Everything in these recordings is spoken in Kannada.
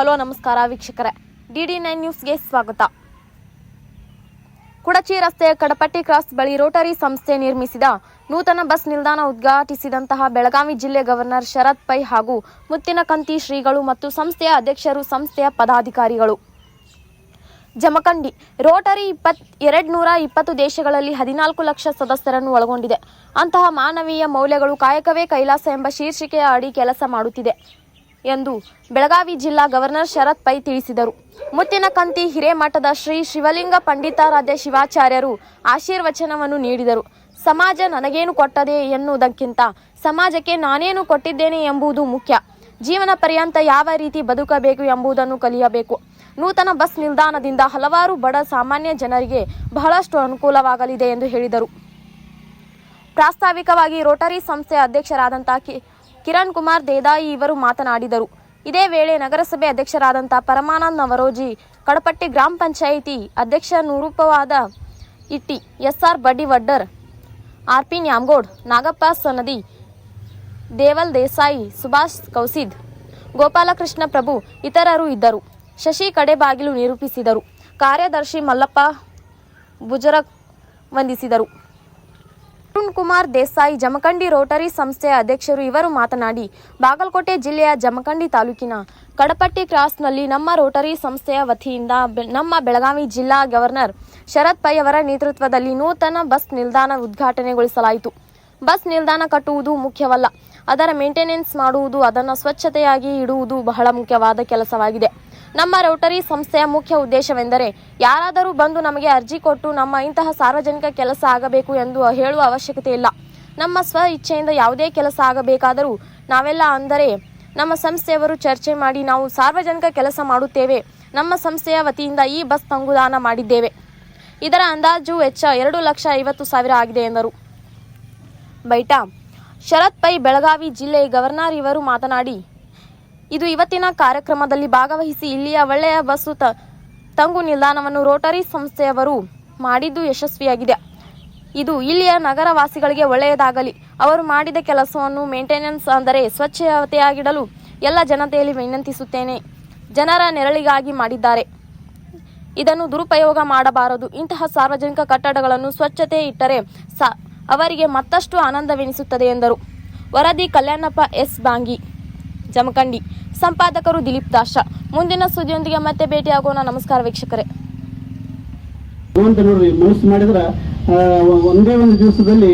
ಹಲೋ, ನಮಸ್ಕಾರ ವೀಕ್ಷಕರೇ. ಡಿಡಿ ನೈನ್ ನ್ಯೂಸ್ಗೆ ಸ್ವಾಗತ. ಕುಡಚಿ ರಸ್ತೆಯ ಕಡಪಟ್ಟಿ ಕ್ರಾಸ್ ಬಳಿ ರೋಟರಿ ಸಂಸ್ಥೆ ನಿರ್ಮಿಸಿದ ನೂತನ ಬಸ್ ನಿಲ್ದಾಣ ಉದ್ಘಾಟಿಸಿದಂತಹ ಬೆಳಗಾವಿ ಜಿಲ್ಲೆ ಗವರ್ನರ್ ಶರತ್ ಪೈ ಹಾಗೂ ಮುತ್ತಿನಕಂತಿ ಶ್ರೀಗಳು ಮತ್ತು ಸಂಸ್ಥೆಯ ಅಧ್ಯಕ್ಷರು ಸಂಸ್ಥೆಯ ಪದಾಧಿಕಾರಿಗಳು. ಜಮಖಂಡಿ, ರೋಟರಿ ಇಪ್ಪತ್ ಎರಡ್ ನೂರ ಇಪ್ಪತ್ತು ದೇಶಗಳಲ್ಲಿ ಹದಿನಾಲ್ಕು ಲಕ್ಷ ಸದಸ್ಯರನ್ನು ಒಳಗೊಂಡಿದೆ. ಅಂತಹ ಮಾನವೀಯ ಮೌಲ್ಯಗಳು ಕಾಯಕವೇ ಕೈಲಾಸ ಎಂಬ ಶೀರ್ಷಿಕೆಯ ಅಡಿ ಕೆಲಸ ಮಾಡುತ್ತಿದೆ. ಎಂದು ಬೆಳಗಾವಿ ಜಿಲ್ಲಾ ಗವರ್ನರ್ ಶರತ್ ಪೈ ತಿಳಿಸಿದರು. ಮುತ್ತಿನಕಂತಿ ಹಿರೇಮಠದ ಶ್ರೀ ಶಿವಲಿಂಗ ಪಂಡಿತಾರಾಧ್ಯ ಶಿವಾಚಾರ್ಯರು ಆಶೀರ್ವಚನವನ್ನು ನೀಡಿದರು. ಸಮಾಜ ನನಗೇನು ಕೊಟ್ಟದೆ ಎನ್ನುವುದಕ್ಕಿಂತ ಸಮಾಜಕ್ಕೆ ನಾನೇನು ಕೊಟ್ಟಿದ್ದೇನೆ ಎಂಬುದು ಮುಖ್ಯ. ಜೀವನ ಪರ್ಯಂತ ಯಾವ ರೀತಿ ಬದುಕಬೇಕು ಎಂಬುದನ್ನು ಕಲಿಯಬೇಕು. ನೂತನ ಬಸ್ ನಿಲ್ದಾಣದಿಂದ ಹಲವಾರು ಬಡ ಸಾಮಾನ್ಯ ಜನರಿಗೆ ಬಹಳಷ್ಟು ಅನುಕೂಲವಾಗಲಿದೆ ಎಂದು ಹೇಳಿದರು. ಪ್ರಾಸ್ತಾವಿಕವಾಗಿ ರೋಟರಿ ಸಂಸ್ಥೆಯ ಅಧ್ಯಕ್ಷರಾದಂತಹ ಕಿರಣ್ ಕುಮಾರ್ ದೇದಾಯಿ ಇವರು ಮಾತನಾಡಿದರು. ಇದೇ ವೇಳೆ ನಗರಸಭೆ ಅಧ್ಯಕ್ಷರಾದಂಥ ಪರಮಾನಂದ್ ನವರೋಜಿ, ಕಡಪಟ್ಟಿ ಗ್ರಾಮ ಪಂಚಾಯಿತಿ ಅಧ್ಯಕ್ಷ ನುರೂಪವಾದ ಇಟ್ಟಿ, S R Baddivaddar, R P Nyamgoud, Nagappa Sanadi, Deval Desai, Subhash Kousid, Gopalakrishna Prabhu ಇತರರು ಇದ್ದರು. ಶಶಿ ಕಡೆಬಾಗಿಲು ನಿರೂಪಿಸಿದರು. ಕಾರ್ಯದರ್ಶಿ ಮಲ್ಲಪ್ಪ ಬುಜರಕ್ ವಂದಿಸಿದರು. ಅರುಣ್ ಕುಮಾರ್ ದೇಸಾಯಿ ಜಮಖಂಡಿ ರೋಟರಿ ಸಂಸ್ಥೆಯ ಅಧ್ಯಕ್ಷರು ಇವರು ಮಾತನಾಡಿ, ಬಾಗಲಕೋಟೆ ಜಿಲ್ಲೆಯ ಜಮಖಂಡಿ ತಾಲೂಕಿನ ಕಡಪಟ್ಟಿ ಕ್ರಾಸ್ನಲ್ಲಿ ನಮ್ಮ ರೋಟರಿ ಸಂಸ್ಥೆಯ ವತಿಯಿಂದ ನಮ್ಮ ಬೆಳಗಾವಿ ಜಿಲ್ಲಾ ಗವರ್ನರ್ ಶರತ್ ಪೈ ಅವರ ನೇತೃತ್ವದಲ್ಲಿ ನೂತನ ಬಸ್ ನಿಲ್ದಾಣ ಉದ್ಘಾಟನೆಗೊಳಿಸಲಾಯಿತು. ಬಸ್ ನಿಲ್ದಾಣ ಕಟ್ಟುವುದು ಮುಖ್ಯವಲ್ಲ, ಅದರ ಮೇಂಟೆನೆನ್ಸ್ ಮಾಡುವುದು, ಅದನ್ನು ಸ್ವಚ್ಛತೆಯಾಗಿ ಇಡುವುದು ಬಹಳ ಮುಖ್ಯವಾದ ಕೆಲಸವಾಗಿದೆ. ನಮ್ಮ ರೋಟರಿ ಸಂಸ್ಥೆಯ ಮುಖ್ಯ ಉದ್ದೇಶವೆಂದರೆ ಯಾರಾದರೂ ಬಂದು ನಮಗೆ ಅರ್ಜಿ ಕೊಟ್ಟು ನಮ್ಮ ಇಂತಹ ಸಾರ್ವಜನಿಕ ಕೆಲಸ ಆಗಬೇಕು ಎಂದು ಹೇಳುವ ಅವಶ್ಯಕತೆ ಇಲ್ಲ. ನಮ್ಮ ಸ್ವ ಇಚ್ಛೆಯಿಂದ ಯಾವುದೇ ಕೆಲಸ ಆಗಬೇಕಾದರೂ ನಾವೆಲ್ಲ ಅಂದರೆ ನಮ್ಮ ಸಂಸ್ಥೆಯವರು ಚರ್ಚೆ ಮಾಡಿ ನಾವು ಸಾರ್ವಜನಿಕ ಕೆಲಸ ಮಾಡುತ್ತೇವೆ. ನಮ್ಮ ಸಂಸ್ಥೆಯ ವತಿಯಿಂದ ಈ ಬಸ್ ತಂಗುದಾನ ಮಾಡಿದ್ದೇವೆ. ಇದರ ಅಂದಾಜು ವೆಚ್ಚ ಎರಡು ಲಕ್ಷ ಐವತ್ತು ಸಾವಿರ ಆಗಿದೆ ಎಂದರು. ಬೈಟ ಶರತ್ ಪೈ ಬೆಳಗಾವಿ ಜಿಲ್ಲೆ ಗವರ್ನರ್ ಇವರು ಮಾತನಾಡಿ ಇದು ಇವತ್ತಿನ ಕಾರ್ಯಕ್ರಮದಲ್ಲಿ ಭಾಗವಹಿಸಿ ಇಲ್ಲಿಯ ಒಳ್ಳೆಯ ಬಸ್ಸು ತಂಗು ನಿಲ್ದಾಣವನ್ನು ರೋಟರಿ ಸಂಸ್ಥೆಯವರು ಮಾಡಿದ್ದು ಯಶಸ್ವಿಯಾಗಿದೆ. ಇದು ಇಲ್ಲಿಯ ನಗರವಾಸಿಗಳಿಗೆ ಒಳ್ಳೆಯದಾಗಲಿ. ಅವರು ಮಾಡಿದ ಕೆಲಸವನ್ನು ಮೇಂಟೆನೆನ್ಸ್ ಅಂದರೆ ಸ್ವಚ್ಛತೆಯಾಗಿಡಲು ಎಲ್ಲ ಜನತೆಯಲ್ಲಿ ವಿನಂತಿಸುತ್ತೇನೆ. ಜನರ ನೆರಳಿಗಾಗಿ ಮಾಡಿದ್ದಾರೆ. ಇದನ್ನು ದುರುಪಯೋಗ ಮಾಡಬಾರದು. ಇಂತಹ ಸಾರ್ವಜನಿಕ ಕಟ್ಟಡಗಳನ್ನು ಸ್ವಚ್ಛತೆ ಇಟ್ಟರೆ ಅವರಿಗೆ ಮತ್ತಷ್ಟು ಆನಂದವೆನಿಸುತ್ತದೆ ಎಂದರು. ವರದಿ ಕಲ್ಯಾಣಪ್ಪ ಎಸ್. ಬಾಂಗಿ, ಜಮಖಂಡಿ. ಸಂಪಾದಕರು ದಿಲೀಪ್ ದಾಶ. ಮುಂದಿನ ಸುದ್ದಿಯೊಂದಿಗೆ ಮತ್ತೆ ಭೇಟಿಯಾಗೋಣ. ನಮಸ್ಕಾರ ವೀಕ್ಷಕರೇ. ನೋಡ್ರಿ ಮಾಡಿದ್ರ ಒಂದೇ ಒಂದು ದಿವಸದಲ್ಲಿ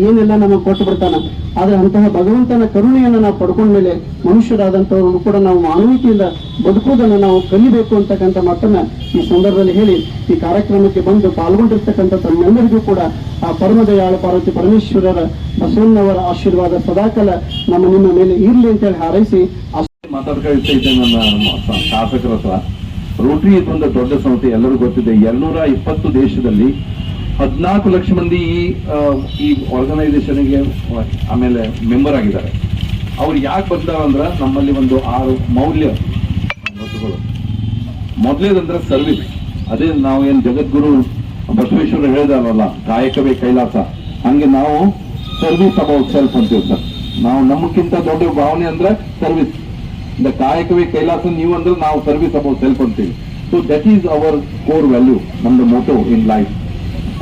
ಏನೆಲ್ಲ ನಮಗೆ ಕೊಟ್ಟು ಬಿಡ್ತಾನ ಆದ್ರೆ ಅಂತಹ ಭಗವಂತನ ಕರುಣೆಯನ್ನು ನಾವು ಪಡ್ಕೊಂಡ್ಮೇಲೆ ಮನುಷ್ಯರಾದಂಥವ್ರನ್ನು ಕೂಡ ನಾವು ಮಾನವೀಯತೆಯಿಂದ ಬದುಕುವುದನ್ನು ನಾವು ಕಲಿಬೇಕು ಅಂತಕ್ಕಂಥ ಮಾತನ್ನ ಈ ಸಂದರ್ಭದಲ್ಲಿ ಹೇಳಿ, ಈ ಕಾರ್ಯಕ್ರಮಕ್ಕೆ ಬಂದು ಪಾಲ್ಗೊಂಡಿರ್ತಕ್ಕಂಥ ತಮ್ಮೆಲ್ಲರಿಗೂ ಕೂಡ ಆ ಪರಮದಯಾಳ ಪಾರ್ವತಿ ಪರಮೇಶ್ವರರ ಬಸವಣ್ಣವರ ಆಶೀರ್ವಾದ ಸದಾಕಾಲ ನಮ್ಮ ನಿಮ್ಮ ಮೇಲೆ ಇರ್ಲಿ ಅಂತೇಳಿ ಹಾರೈಸಿ ಆ ಮಾತಾಡ್ಕೊಳ್ತಾ ಇದ್ದೆ ನನ್ನ ಶಾಸಕರ ರೋಟರಿ ಇದೊಂದು ದೊಡ್ಡ ಸಂಸ್ಥೆ ಎಲ್ಲರೂ ಗೊತ್ತಿದೆ, ಎರಡ್ನೂರ ಇಪ್ಪತ್ತು ದೇಶದಲ್ಲಿ ಹದಿನಾಲ್ಕು ಲಕ್ಷ ಮಂದಿ ಈ ಈ ಆರ್ಗನೈಸೇಷನ್ಗೆ ಆಮೇಲೆ ಮೆಂಬರ್ ಆಗಿದ್ದಾರೆ. ಅವ್ರು ಯಾಕೆ ಬಂದಾರ ಅಂದ್ರೆ ನಮ್ಮಲ್ಲಿ ಒಂದು ಆರು ಮೌಲ್ಯ ವಸ್ತುಗಳು. ಮೊದಲೇದಂದ್ರೆ ಸರ್ವಿಸ್ ಅದೇ ನಾವು ಏನು ಜಗದ್ಗುರು ಬಸವೇಶ್ವರ ಹೇಳಿದಾರಲ್ಲ, ಗಾಯಕವೇ ಕೈಲಾಸ. ಹಂಗೆ ನಾವು ಸರ್ವಿಸ್ ಅಬೌಟ್ ಸೆಲ್ಫ್ ಅಂತೀವಿ ಸರ್ ನಾವು ನಮಗಿಂತ ದೊಡ್ಡ ಭಾವನೆ ಅಂದ್ರೆ ಸರ್ವಿಸ್ ದ ಕಾಯಕವೇ ಕೈಲಾಸ ನೀವು ಅಂದ್ರೆ ನಾವು ಸರ್ವಿಸ್ ಅಬೌಟ್ ಸೆಲ್ಫ್ ಅಂತೀವಿ. So that is our core value ನಮ್ದು ಮೋಟೋ ಇನ್ ಲೈಫ್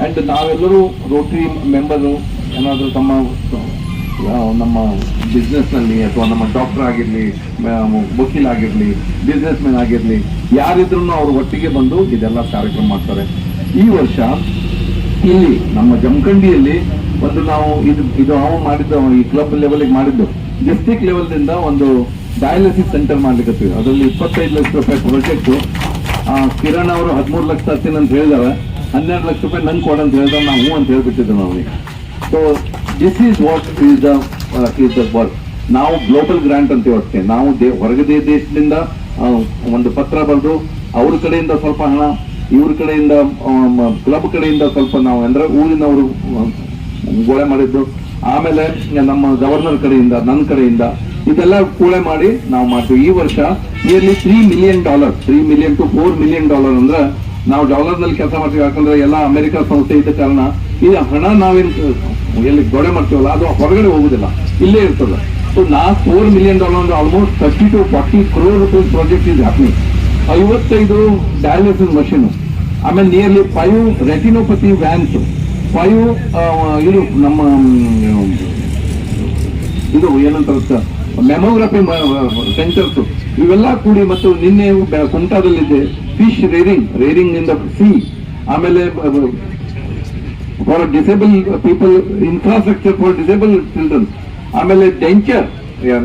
ಅಂಡ್ ನಾವೆಲ್ಲರೂ ರೋಟರಿ ಮೆಂಬರು ಏನಾದರೂ ತಮ್ಮ ನಮ್ಮ ಬಿಸ್ನೆಸ್ನಲ್ಲಿ ಅಥವಾ ನಮ್ಮ ಡಾಕ್ಟರ್ ಆಗಿರಲಿ ವಕೀಲ್ ಆಗಿರಲಿ ಬಿಸ್ನೆಸ್ ಮ್ಯಾನ್ ಆಗಿರಲಿ ಯಾರಿದ್ರೂ ಅವರು ಒಟ್ಟಿಗೆ ಬಂದು ಇದೆಲ್ಲ ಕಾರ್ಯಕ್ರಮ ಮಾಡ್ತಾರೆ. ಈ ವರ್ಷ ಇಲ್ಲಿ ನಮ್ಮ ಜಮಖಂಡಿಯಲ್ಲಿ ಒಂದು ನಾವು ಇದು ಇದು ನಾವು ಮಾಡಿದ್ದು, ಈ ಕ್ಲಬ್ ಲೆವೆಲಿಗೆ ಮಾಡಿದ್ದು. ಡಿಸ್ಟಿಕ್ ಲೆವೆಲ್ದಿಂದ ಒಂದು ಡಯಾಲಿಸಿಸ್ ಸೆಂಟರ್ ಮಾಡ್ಲಿಕ್ಕೆ ಅದರಲ್ಲಿ ಇಪ್ಪತ್ತೈದು ಲಕ್ಷ ರೂಪಾಯಿ ಪ್ರಾಜೆಕ್ಟ್ ಕಿರಣ್ ಅವರು ಹದಿಮೂರು ಲಕ್ಷ ಹತ್ತಿನ ಅಂತ ಹೇಳಿದಾರೆ. ಹನ್ನೆರಡು ಲಕ್ಷ ರೂಪಾಯಿ ನಂಗೆ ಕೊಡ ಅಂತ ಹೇಳಿದ್ರೆ ನಾವು ಹ್ಞೂ ಅಂತ ಹೇಳ್ಬಿಟ್ಟಿದ್ದೆ ನಾವು so this is what is the is the work ನಾವು ಗ್ಲೋಬಲ್ ಗ್ರ್ಯಾಂಟ್ ಅಂತ ಹೇಳ್ತೇವೆ ನಾವು ದೇ ಹೊರಗಡೆ ದೇಶದಿಂದ ಒಂದು ಪತ್ರ ಬರೆದು ಅವ್ರ ಕಡೆಯಿಂದ ಸ್ವಲ್ಪ ಹಣ, ಇವ್ರ ಕಡೆಯಿಂದ ಕ್ಲಬ್ ಕಡೆಯಿಂದ ಸ್ವಲ್ಪ ನಾವು ಅಂದರೆ ಊರಿನವರು ಗೋಳೆ ಮಾಡಿದ್ದು. ಆಮೇಲೆ ನಮ್ಮ ಗವರ್ನರ್ ಕಡೆಯಿಂದ ನನ್ನ ಕಡೆಯಿಂದ ಇದೆಲ್ಲ ಕೂಳೆ ಮಾಡಿ ನಾವು ಮಾಡ್ತೀವಿ. ಈ ವರ್ಷ yearly three million dollar three million to four million dollar ಅಂದ್ರೆ ನಾವು ಡಾಲರ್ನಲ್ಲಿ ಕೆಲಸ ಮಾಡ್ತೀವಿ ಯಾಕಂದ್ರೆ ಎಲ್ಲ ಅಮೆರಿಕ ಸಂಸ್ಥೆ ಇದ್ದ ಕಾರಣ ಈ ಹಣ ನಾವೇನು ಎಲ್ಲಿ ಗೊಡೆ ಮಾಡ್ತೀವಲ್ಲ, ಅದು ಹೊರಗಡೆ ಹೋಗುದಿಲ್ಲ, ಇಲ್ಲೇ ಇರ್ತದೆ. So last four million dollar almost thirty to forty crore rupees project is happening ಐವತ್ತೈದು ಡಯಾಲಿಸಿಸ್ ಮಷಿನ್ ಆಮೇಲೆ nearly five retinopathy vans five ಇದು ನಮ್ಮ ಇದು ಏನಂತ ಮೆಮೋಗ್ರಫಿ ಸೆಂಟರ್ಸ್ ಇವೆಲ್ಲ ಕೂಡಿ ಮತ್ತು ನಿನ್ನೆ ಕುಮಟಾದಲ್ಲಿದೆ fish rearing rearing in the sea ಆಮೇಲೆ for disable people infrastructure for disable children ಆಮೇಲೆ ಡೆಂಚರ್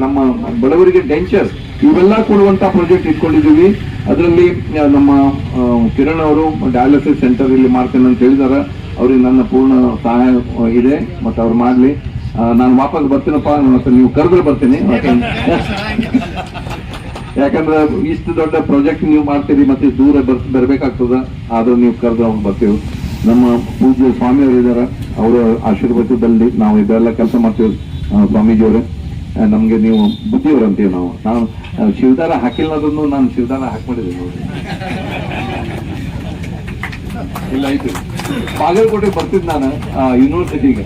ನಮ್ಮ ಬಡವರಿಗೆ ಡೆಂಚರ್ ಇವೆಲ್ಲ ಕೊಡುವಂತ ಪ್ರಾಜೆಕ್ಟ್ ಇಟ್ಕೊಂಡಿದ್ದೀವಿ. ಅದರಲ್ಲಿ ನಮ್ಮ ಕಿರಣ್ ಅವರು ಡಯಾಲಿಸಿಸ್ ಸೆಂಟರ್ ಇಲ್ಲಿ ಮಾಡ್ತೇನೆ ಅಂತ ಹೇಳಿದಾರೆ. ಅವ್ರಿಗೆ ನನ್ನ ಪೂರ್ಣ ಸಹಾಯ ಇದೆ. ಮತ್ತು ಅವ್ರು ಮಾಡ್ಲಿ. ನಾನು ವಾಪಸ್ ಬರ್ತೀನಪ್ಪ ಮತ್ತೆ ನೀವು ಕರೆದ್ರೆ ಬರ್ತೀನಿ. ಯಾಕಂದ್ರೆ ಇಷ್ಟು ದೊಡ್ಡ ಪ್ರಾಜೆಕ್ಟ್ ನೀವು ಮಾಡ್ತೀರಿ, ಮತ್ತೆ ದೂರ ಬರ್, ಬರ್ಬೇಕಾಗ್ತದ. ಆದ್ರೂ ನೀವು ಕರೆದು ಅವ್ರು ಬರ್ತೀವಿ. ನಮ್ಮ ಪೂಜ್ಯ ಸ್ವಾಮಿಯವರು ಇದಾರೆ, ಅವರ ಆಶೀರ್ವಾದದಲ್ಲಿ ನಾವು ಇದೆಲ್ಲ ಕೆಲಸ ಮಾಡ್ತೀವಿ ಸ್ವಾಮೀಜಿಯವರು. ನಮ್ಗೆ ನೀವು ಬುದ್ಧಿಯವರು ಅಂತೀವಿ ನಾವು ನಾವು ಶಿವದಾರ ಹಾಕಿಲ್ಲ ಅದನ್ನು ನಾನು ಶಿವದಾರ ಹಾಕ್ಬಿಟ್ಟಿದ್ದೀನಿ ನೋಡಿ ಇಲ್ಲ, ಆಯ್ತು. ಬಾಗಲಕೋಟೆ ಬರ್ತಿದ್ದು ನಾನು ಯೂನಿವರ್ಸಿಟಿಗೆ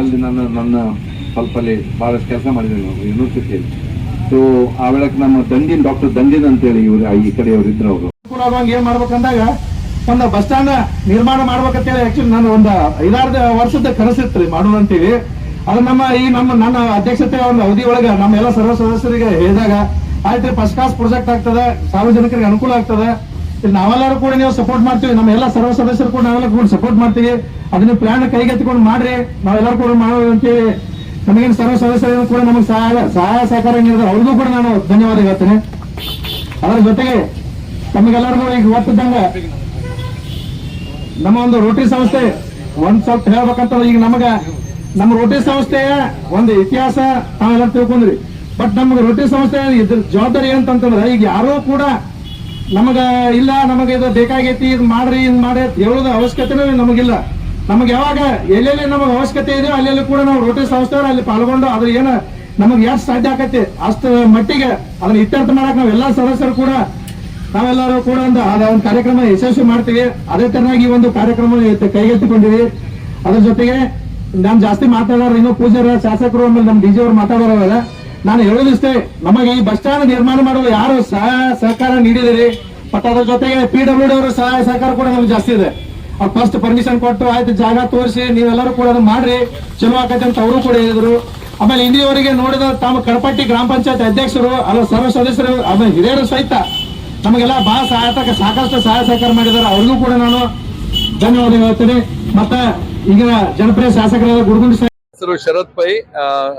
ಅಲ್ಲಿ ನಾನು ನನ್ನ ಸ್ವಲ್ಪ ಅಲ್ಲಿ ಭಾಳಷ್ಟು ಕೆಲಸ ಮಾಡಿದ್ದೀನಿ ನಾವು ಯೂನಿವರ್ಸಿಟಿಯಲ್ಲಿ ಸೊ ಆ ವೇಳಕ್ಕೆ ನಮ್ಮ ದಂಡಿನ್ ಡಾಕ್ಟರ್ ದಂಡಿನ್ ಅಂತೇಳಿ ಇವ್ರು ಈ ಇದ್ರು ಅವರು. ಅನುಕೂಲ ಆಗುವಂಗೆ ಏನ್ ಮಾಡ್ಬೇಕಂದಾಗ ಒಂದು ಬಸ್ ಸ್ಟ್ಯಾಂಡ್ ನಿರ್ಮಾಣ ಮಾಡ್ಬೇಕಂತೇಳಿ ಆಕ್ಚುಲಿ ನಾನು ಒಂದು ಐದಾರು ವರ್ಷದ ಕನಸಿತ್ರಿ ಮಾಡೋಣ ಅಂತೇಳಿ. ಅದು ನಮ್ಮ ಈ ನಮ್ಮ ನನ್ನ ಅಧ್ಯಕ್ಷತೆ ಒಂದು ಅವಧಿ ಒಳಗೆ ನಮ್ಮ ಎಲ್ಲ ಸರ್ವ ಸದಸ್ಯರಿಗೆ ಹೇಳಿದಾಗ ಆಯ್ತು ಫಸ್ಟ್ ಕ್ಲಾಸ್ ಪ್ರಾಜೆಕ್ಟ್ ಆಗ್ತದೆ, ಸಾರ್ವಜನಿಕರಿಗೆ ಅನುಕೂಲ ಆಗ್ತದೆ. ಇಲ್ಲಿ ನಾವೆಲ್ಲರೂ ಕೂಡ ನೀವು ಸಪೋರ್ಟ್ ಮಾಡ್ತೀವಿ. ನಮ್ಮ ಎಲ್ಲ ಸರ್ವ ಸದಸ್ಯರು ಕೂಡ ನಾವೆಲ್ಲ ಕೂಡ ಸಪೋರ್ಟ್ ಮಾಡ್ತೀವಿ. ಅದನ್ನ ಪ್ಲಾನ್ ಕೈಗೆತ್ತಿಕೊಂಡು ಮಾಡ್ರಿ. ನಾವೆಲ್ಲರೂ ಕೂಡ ಮಾಡೋದು ಅಂತೇಳಿ ನಮಗೇನು ಸರ್ವ ಸದಸ್ಯರು ಕೂಡ ನಮಗೆ ಸಹಾಯ ಸಹಾಯ ಸಹಕಾರ ನೀಡಿದ್ರೆ ಅವ್ರಿಗೂ ಕೂಡ ನಾನು ಧನ್ಯವಾದ ಹೇಳ್ತೇನೆ. ಅದರ ಜೊತೆಗೆ ತಮಗೆಲ್ಲರಿಗೂ ಈಗ ಗೊತ್ತಿದ್ದಂಗ ನಮ್ಮ ಒಂದು ರೋಟರಿ ಸಂಸ್ಥೆ, ಒಂದ್ ಸ್ವಲ್ಪ ಹೇಳ್ಬೇಕಂತ ಈಗ ನಮಗ ನಮ್ಮ ರೋಟರಿ ಸಂಸ್ಥೆಯ ಒಂದು ಇತಿಹಾಸ ನಾವೆಲ್ಲ ತಿಳ್ಕೊಂಡ್ರಿ. ಬಟ್ ನಮ್ಗೆ ರೋಟರಿ ಸಂಸ್ಥೆ ಇದ್ರ ಜವಾಬ್ದಾರಿ ಏನಂತಂದ್ರೆ ಈಗ ಯಾರೋ ಕೂಡ ನಮಗ ಇಲ್ಲ, ನಮಗೆ ಇದು ಬೇಕಾಗೈತಿ, ಇದು ಮಾಡ್ರಿ, ಇದು ಮಾಡಿ ಹೇಳೋದು ಅವಶ್ಯಕತೆನೂ ನಮಗಿಲ್ಲ. ನಮಗೆ ಯಾವಾಗ ಎಲ್ಲೆಲ್ಲಿ ನಮಗೆ ಅವಶ್ಯಕತೆ ಇದೆಯೋ ಅಲ್ಲೆಲ್ಲಿ ಕೂಡ ನಾವು ರೋಟರಿ ಸಂಸ್ಥೆಯವರು ಅಲ್ಲಿ ಪಾಲ್ಗೊಂಡು ಅದ್ರ ಏನು ನಮಗೆ ಎಷ್ಟು ಸಾಧ್ಯ ಆಕತಿ, ಅಷ್ಟು ಮಟ್ಟಿಗೆ ಅದನ್ನ ಇತ್ಯರ್ಥ ಮಾಡಕ್ ನಾವು ಎಲ್ಲಾ ಸದಸ್ಯರು ಕೂಡ, ನಾವೆಲ್ಲರೂ ಕೂಡ ಒಂದು ಅದ ಒಂದು ಕಾರ್ಯಕ್ರಮ ಯಶಸ್ವಿ ಮಾಡ್ತೀವಿ. ಅದೇ ತರನಾಗಿ ಒಂದು ಕಾರ್ಯಕ್ರಮ ಕೈಗೆತ್ತಿಕೊಂಡಿವಿ. ಅದ್ರ ಜೊತೆಗೆ ನಾನು ಜಾಸ್ತಿ ಮಾತಾಡೋರು, ಇನ್ನೂ ಪೂಜಾರ, ಶಾಸಕರು ಆಮೇಲೆ ನಮ್ಮ ಡಿಜಿ ಅವರು ಮಾತಾಡೋರಲ್ಲ ನಾನು ಹೇಳೋದಿಷ್ಟೇ ನಮಗೆ ಈ ಬಸ್ ಸ್ಟ್ಯಾಂಡ್ ನಿರ್ಮಾಣ ಮಾಡಲು ಯಾರು ಸಹಾಯ ಸಹಕಾರ ನೀಡಿದಿರಿ? ಬಟ್ ಅದ್ರ ಜೊತೆಗೆ ಪಿ ಡಬ್ಲ್ಯೂ ಡಿ ಅವರ ಸಹಾಯ ಸಹಕಾರ ಕೂಡ ನಮ್ಗೆ ಜಾಸ್ತಿ ಇದೆ. ಅವ್ರು ಫಸ್ಟ್ ಪರ್ಮಿಷನ್ ಕೊಟ್ಟು ಆಯ್ತು, ಜಾಗ ತೋರಿಸಿ, ನೀವೆಲ್ಲರೂ ಕೂಡ ಅದನ್ನ ಮಾಡ್ರಿ. ಚಲೋ ಆಕೈತೆ ಅಂತ ಅವರು ಕೂಡ ಹೇಳಿದ್ರು. ಆಮೇಲೆ ಇಂದಿಯವರೆಗೆ ನೋಡಿದ ತಮ್ಮ ಕಡಪಟ್ಟಿ ಗ್ರಾಮ ಪಂಚಾಯತ್ ಅಧ್ಯಕ್ಷರು, ಅಲ್ಲ ಸರ್ವ ಸದಸ್ಯರು, ಆಮೇಲೆ ಹಿರಿಯರು ಸಹಿತ ನಮಗೆಲ್ಲ ಬಹಳ ಸಹಾಯಕ ಸಾಕಷ್ಟು ಸಹಾಯ ಸಹಕಾರ ಮಾಡಿದ್ದಾರೆ. ಅವ್ರಿಗೂ ಕೂಡ ನಾನು ಧನ್ಯವಾದ ಹೇಳ್ತೀನಿ. ಮತ್ತೆ ಈಗ ಜನಪ್ರಿಯ ಶಾಸಕರಾದ ಗುರುಗುಂಡಿ ಹೆಸರು Sharath Pai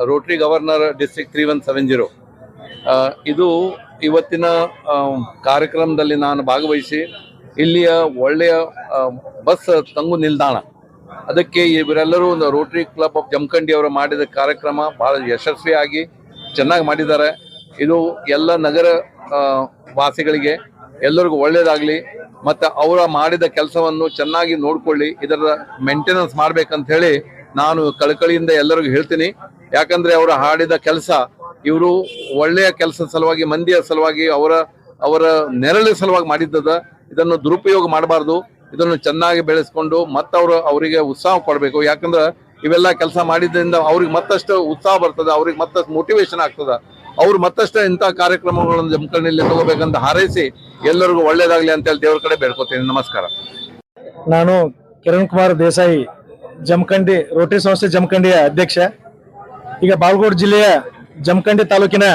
Rotary governor district three one seven zero ಇದು ಇವತ್ತಿನ ಕಾರ್ಯಕ್ರಮದಲ್ಲಿ ನಾನು ಭಾಗವಹಿಸಿ ಇಲ್ಲಿಯ ಒಳ್ಳೆಯ ಬಸ್ ತಂಗು ನಿಲ್ದಾಣ. ಅದಕ್ಕೆ ಇವರೆಲ್ಲರೂ ಒಂದು ರೋಟರಿ ಕ್ಲಬ್ ಆಫ್ ಜಮಖಂಡಿ ಅವರು ಮಾಡಿದ ಕಾರ್ಯಕ್ರಮ ಬಹಳ ಯಶಸ್ವಿಯಾಗಿ ಚೆನ್ನಾಗಿ ಮಾಡಿದ್ದಾರೆ. ಇದು ಎಲ್ಲ ನಗರ ವಾಸಿಗಳಿಗೆ ಎಲ್ಲರಿಗೂ ಒಳ್ಳೆಯದಾಗಲಿ, ಮತ್ತು ಅವರ ಮಾಡಿದ ಕೆಲಸವನ್ನು ಚೆನ್ನಾಗಿ ನೋಡ್ಕೊಳ್ಳಿ, ಇದರ ಮೇಂಟೆನೆನ್ಸ್ ಮಾಡಬೇಕಂತ ಹೇಳಿ ನಾನು ಕಳಕಳಿಯಿಂದ ಎಲ್ಲರಿಗೂ ಹೇಳ್ತೀನಿ. ಯಾಕಂದ್ರೆ ಅವರು ಹಾಡಿದ ಕೆಲಸ, ಇವರು ಒಳ್ಳೆಯ ಕೆಲಸದ ಸಲುವಾಗಿ, ಮಂದಿಯ ಸಲುವಾಗಿ, ಅವರ ಅವರ ನೆರಳಿನ ಸಲುವಾಗಿ ಮಾಡಿದ್ದದ, ಇದನ್ನು ದುರುಪಯೋಗ ಮಾಡಬಾರ್ದು. ಇದನ್ನು ಚೆನ್ನಾಗಿ ಬೆಳೆಸ್ಕೊಂಡು ಮತ್ತವರು ಅವರಿಗೆ ಉತ್ಸಾಹ ಕೊಡಬೇಕು. ಯಾಕಂದ್ರೆ ಇವೆಲ್ಲ ಕೆಲಸ ಮಾಡಿದ್ರಿಂದ ಅವ್ರಿಗೆ ಮತ್ತಷ್ಟು ಉತ್ಸಾಹ ಬರ್ತದೆ, ಅವ್ರಿಗೆ ಮತ್ತಷ್ಟು ಮೋಟಿವೇಶನ್ ಆಗ್ತದ. ಅವ್ರು ಮತ್ತಷ್ಟು ಇಂಥ ಕಾರ್ಯಕ್ರಮಗಳನ್ನು ಜಮಖಂಡಿಯಲ್ಲಿ ತಗೋಬೇಕಂತ ಹಾರೈಸಿ ಎಲ್ಲರಿಗೂ ಒಳ್ಳೇದಾಗಲಿ ಅಂತ ಹೇಳಿ ದೇವ್ರ ಕಡೆ ಬೇಡ್ಕೋತೀನಿ. ನಮಸ್ಕಾರ. ನಾನು ಕಿರಣ್ ಕುಮಾರ್ ದೇಸಾಯಿ. ಜಮಖಂಡಿ, ರೋಟರಿ ಸಂಸ್ಥೆ ಜಮಖಂಡಿಯ ಅಧ್ಯಕ್ಷ. ಈಗ ಬಾಗಲಕೋಟೆ ಜಿಲ್ಲೆಯ ಜಮಖಂಡಿ ತಾಲೂಕಿನ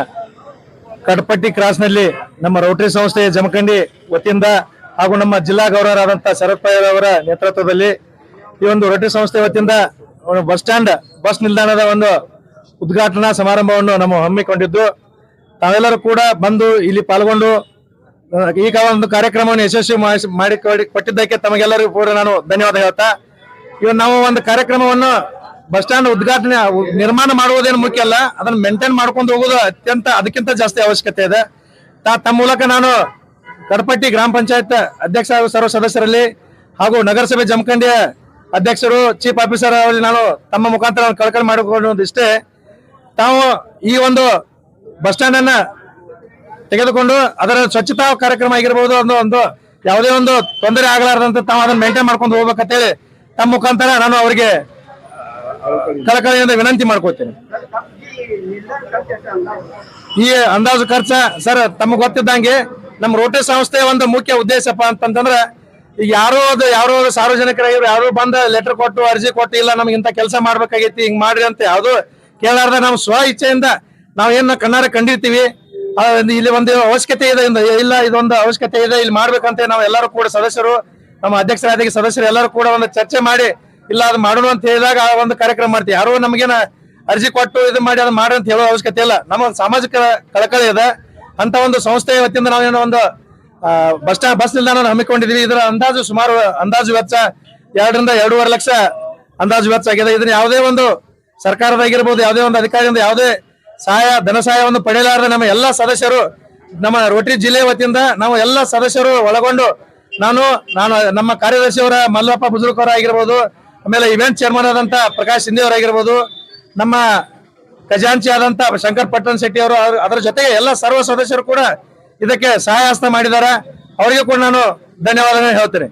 ಕಡಪಟ್ಟಿ ಕ್ರಾಸ್ನಲ್ಲಿ ನಮ್ಮ ರೋಟರಿ ಸಂಸ್ಥೆಯ ಜಮಖಂಡಿ ವತಿಯಿಂದ ಹಾಗೂ ನಮ್ಮ ಜಿಲ್ಲಾ ಗೌರವರಾದಂತಹ ಶರತ್ ಪೈ ಅವರ ನೇತೃತ್ವದಲ್ಲಿ ಈ ಒಂದು ರೋಟರಿ ಸಂಸ್ಥೆ ವತಿಯಿಂದ ಬಸ್ ಸ್ಟ್ಯಾಂಡ್, ಬಸ್ ನಿಲ್ದಾಣದ ಒಂದು ಉದ್ಘಾಟನಾ ಸಮಾರಂಭವನ್ನು ನಮ್ಮ ಹಮ್ಮಿಕೊಂಡಿದ್ದು. ತಾವೆಲ್ಲರೂ ಕೂಡ ಬಂದು ಇಲ್ಲಿ ಪಾಲ್ಗೊಂಡು ಈಗ ಒಂದು ಕಾರ್ಯಕ್ರಮವನ್ನು ಯಶಸ್ವಿ ಮಾಡಿ ಕೊಟ್ಟಿದ್ದಕ್ಕೆ ತಮಗೆಲ್ಲರಿಗೂ ಕೂಡ ನಾನು ಧನ್ಯವಾದ ಹೇಳ್ತಾ ಇವತ್ತು ನಾವು ಒಂದು ಕಾರ್ಯಕ್ರಮವನ್ನು ಬಸ್ ಸ್ಟ್ಯಾಂಡ್ ಉದ್ಘಾಟನೆ ನಿರ್ಮಾಣ ಮಾಡುವುದೇನು ಮುಖ್ಯ ಅಲ್ಲ, ಅದನ್ನ ಮೇಂಟೈನ್ ಮಾಡ್ಕೊಂಡು ಹೋಗೋದು ಅತ್ಯಂತ ಅದಕ್ಕಿಂತ ಜಾಸ್ತಿ ಅವಶ್ಯಕತೆ ಇದೆ. ತಮ್ಮ ಮೂಲಕ ನಾನು ಕಡಪಟ್ಟಿ ಗ್ರಾಮ ಪಂಚಾಯತ್ ಅಧ್ಯಕ್ಷ ಹಾಗೂ ಸರ್ವ ಸದಸ್ಯರಲ್ಲಿ ಹಾಗೂ ನಗರಸಭೆ ಜಮಖಂಡಿಯ ಅಧ್ಯಕ್ಷರು ಚೀಫ್ ಆಫೀಸರ್ ಅವರಲ್ಲಿ ನಾನು ತಮ್ಮ ಮುಖಾಂತರ ಕಳಕಳಿ ಕಳ್ಕಳಿ ಮಾಡಿಕೊಳ್ಳುವುದಿಷ್ಟೇ. ತಾವು ಈ ಒಂದು ಬಸ್ ಸ್ಟ್ಯಾಂಡ್ ಅನ್ನ ತೆಗೆದುಕೊಂಡು ಅದರ ಸ್ವಚ್ಛತಾ ಕಾರ್ಯಕ್ರಮ ಆಗಿರ್ಬೋದು ಒಂದು ಒಂದು ಯಾವುದೇ ಒಂದು ತೊಂದರೆ ಆಗಲಾರದಂತೆ ತಾವು ಅದನ್ನ ಮೇಂಟೈನ್ ಮಾಡ್ಕೊಂಡು ಹೋಗ್ಬೇಕಂತೇಳಿ ತಮ್ಮ ಮುಖಾಂತರ ನಾನು ಅವರಿಗೆ ಕಳಕಳಿಯಿಂದ ವಿನಂತಿ ಮಾಡ್ಕೋತೇನೆ ಈ ಅಂದಾಜು ಖರ್ಚ, ಸರ್, ತಮಗೆ ಗೊತ್ತಿದ್ದಂಗೆ ನಮ್ಮ ರೋಟರಿ ಸಂಸ್ಥೆಯ ಒಂದು ಮುಖ್ಯ ಉದ್ದೇಶಪ್ಪ ಅಂತಂದ್ರೆ, ಈಗ ಯಾರೋ ಅದು ಯಾರೋ ಸಾರ್ವಜನಿಕರಾಗಿರೋ ಯಾರೋ ಬಂದ ಲೆಟರ್ ಕೊಟ್ಟು, ಅರ್ಜಿ ಕೊಟ್ಟು, ಇಲ್ಲ, ನಮ್ಗೆ ಇಂಥ ಕೆಲಸ ಮಾಡ್ಬೇಕಾಗೈತಿ ಹಿಂಗ್ ಮಾಡ್ರಿ ಅಂತ ಯಾವುದು ಕೇಳಾರ್ದ ನಾವು ಸ್ವ ಇಚ್ಛೆಯಿಂದ ನಾವ್ ಏನ ಕಣ್ಣಾರ ಕಂಡಿರ್ತೀವಿ. ಇಲ್ಲಿ ಒಂದು ಅವಶ್ಯಕತೆ ಇದೆ, ಇಲ್ಲ, ಇದೊಂದು ಅವಶ್ಯಕತೆ ಇದೆ, ಇಲ್ಲಿ ಮಾಡ್ಬೇಕಂತ ನಾವು ಎಲ್ಲರೂ ಕೂಡ ಸದಸ್ಯರು ನಮ್ಮ ಅಧ್ಯಕ್ಷರಾದ ಸದಸ್ಯರು ಎಲ್ಲರೂ ಕೂಡ ಒಂದು ಚರ್ಚೆ ಮಾಡಿ, ಇಲ್ಲ ಅದು ಮಾಡೋಣ ಅಂತ ಹೇಳಿದಾಗ ಆ ಒಂದು ಕಾರ್ಯಕ್ರಮ ಮಾಡ್ತೀವಿ. ಯಾರೋ ನಮಗೇನ ಅರ್ಜಿ ಕೊಟ್ಟು ಇದು ಮಾಡಿ ಅದು ಮಾಡಿ ಅಂತ ಹೇಳೋ ಅವಶ್ಯಕತೆ ಇಲ್ಲ. ನಮ್ಮ ಸಾಮಾಜಿಕ ಕಳಕಳಿ ಇದೆ ಅಂತ ಒಂದು ಸಂಸ್ಥೆಯ ವತಿಯಿಂದ ನಾವೇನೋ ಒಂದು ಬಸ್ ಸ್ಟಾಂಡ್ ಬಸ್ ನಿಲ್ದಾಣ ಹಮ್ಮಿಕೊಂಡಿದೀವಿ. ಇದರ ಅಂದಾಜು ಸುಮಾರು ಅಂದಾಜು ವೆಚ್ಚ ಎರಡರಿಂದ ಎರಡೂವರೆ ಲಕ್ಷ ಅಂದಾಜು ವೆಚ್ಚ ಆಗಿದೆ. ಇದನ್ನ ಯಾವುದೇ ಒಂದು ಸರ್ಕಾರದಾಗಿರ್ಬೋದು, ಯಾವುದೇ ಒಂದು ಅಧಿಕಾರಿಯಿಂದ ಯಾವುದೇ ಸಹಾಯ, ಧನ ಸಹಾಯವನ್ನು ಪಡೆಯಲಾರದೆ ನಮ್ಮ ಎಲ್ಲ ಸದಸ್ಯರು, ನಮ್ಮ ರೋಟರಿ ಜಿಲ್ಲೆ ವತಿಯಿಂದ ನಾವು ಎಲ್ಲ ಸದಸ್ಯರು ಒಳಗೊಂಡು ನಾನು ನಾನು ನಮ್ಮ ಕಾರ್ಯದರ್ಶಿಯವರ ಮಲ್ಲಪ್ಪ ಬುಜುರ್ಗ್ ಅವರ ಆಗಿರ್ಬೋದು, ಆಮೇಲೆ ಇವೆಂಟ್ ಚೇರ್ಮನ್ ಆದಂತ ಪ್ರಕಾಶ್ ಸಿಂಧಿ ಅವರಾಗಿರ್ಬೋದು ನಮ್ಮ ಖಜಾಂಚಿ ಆದಂತ ಶಂಕರ್ ಪಟ್ಟಣ ಶೆಟ್ಟಿ ಅವರು ಅದರ ಜೊತೆಗೆ ಎಲ್ಲ ಸರ್ವ ಸದಸ್ಯರು ಕೂಡ ಇದಕ್ಕೆ ಸಹಾಯ ಹಸ್ತ ಮಾಡಿದ್ದಾರೆ. ಅವರಿಗೆ ಕೂಡ ನಾನು ಧನ್ಯವಾದ ಹೇಳ್ತೇನೆ.